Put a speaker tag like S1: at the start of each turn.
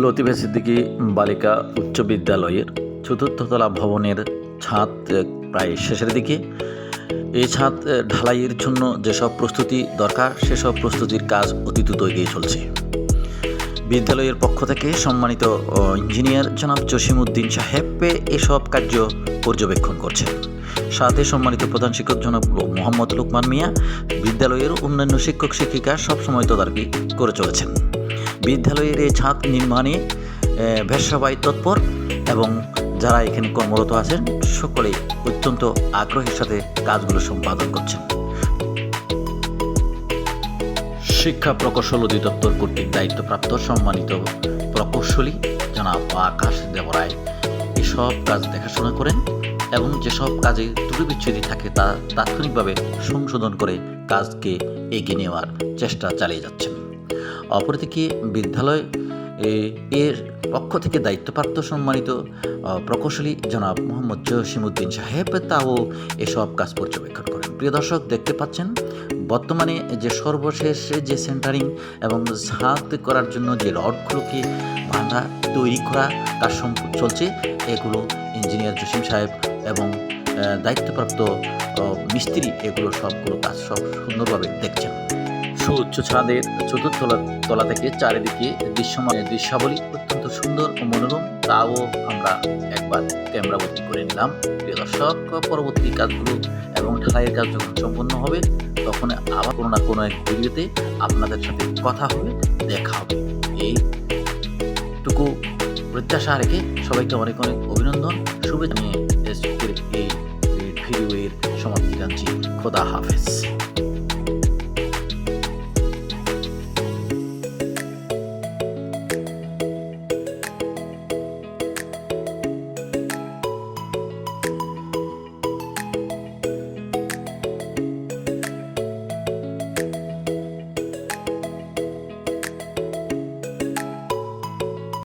S1: লতিফা সিদ্দিকী বালিকা উচ্চ বিদ্যালয়ের চতুর্থতলা ভবনের ছাদ প্রায় শেষের দিকে। এই ছাদ ঢালাইয়ের জন্য যেসব প্রস্তুতি দরকার, সেসব প্রস্তুতির কাজ অতি দ্রুত এগিয়ে চলছে। বিদ্যালয়ের পক্ষ থেকে সম্মানিত ইঞ্জিনিয়ার জনাব জসিমউদ্দিন সাহেব এসব কার্য পর্যবেক্ষণ করছেন। সাথে সম্মানিত প্রধান শিক্ষক জনাব মোহাম্মদ লুকমান মিয়া, বিদ্যালয়ের অন্যান্য শিক্ষক শিক্ষিকা সবসময় তদারকি করে চলেছেন। বিদ্যালয়ের এই ছাদ নির্মাণে আহ, ভেসবাই তৎপর এবং যারা এখানে কর্মরত আছেন সকলেই অত্যন্ত আগ্রহের সাথে কাজগুলো সম্পাদন করছেন। শিক্ষা প্রকৌশল অধিদপ্তর কর্তৃক দায়িত্বপ্রাপ্ত সম্মানিত প্রকৌশলী জনাব আকাশ দেবরায় এসব কাজ দেখাশোনা করেন এবং যেসব কাজে ত্রুটি বিচ্ছুতি থাকে তা তাৎক্ষণিকভাবে সংশোধন করে কাজকে এগিয়ে নেওয়ার চেষ্টা চালিয়ে যাচ্ছেন। অপরদিকে বিদ্যালয় এর পক্ষ থেকে দায়িত্বপ্রাপ্ত সম্মানিত প্রকৌশলী জনাব মোহাম্মদ জসিমউদ্দিন সাহেব, তাও এসব কাজ পর্যবেক্ষণ করেন। প্রিয় দর্শক, দেখতে পাচ্ছেন, বর্তমানে যে সর্বশেষ যে সেন্টারিং এবং ছাদ করার জন্য যে রডগুলোকে ভাঙা, তৈরি করা কাজ চলছে, এগুলো ইঞ্জিনিয়ার জসিম সাহেব এবং দায়িত্বপ্রাপ্ত মিস্ত্রি এগুলো সবগুলো কাজ সব সুন্দরভাবে দেখছেন। সুউচ্চ ছাদের চতুর্থ তলা- থেকে চারিদিকে দৃশ্যমান দৃশ্যাবলী অত্যন্ত সুন্দর ও মনোরম। তাও আমরা একবার ক্যামেরাবন্দি করে নিলাম। প্রিয় দর্শক, পরবর্তী কাজগুলো এবং ঢালাইয়ের কাজ যখন সম্পন্ন হবে, তখন আবার কোনো না কোনো এক ভিডিওতে আপনাদের সাথে কথা হবে, দেখা হবে। এইটুকু প্রত্যাশা রেখে সবাইকে অনেক অনেক অভিনন্দন। শুভেচ্ছা নিয়ে এই ভিডিওর সমাপ্তি জানছি। খোদা হাফেজ।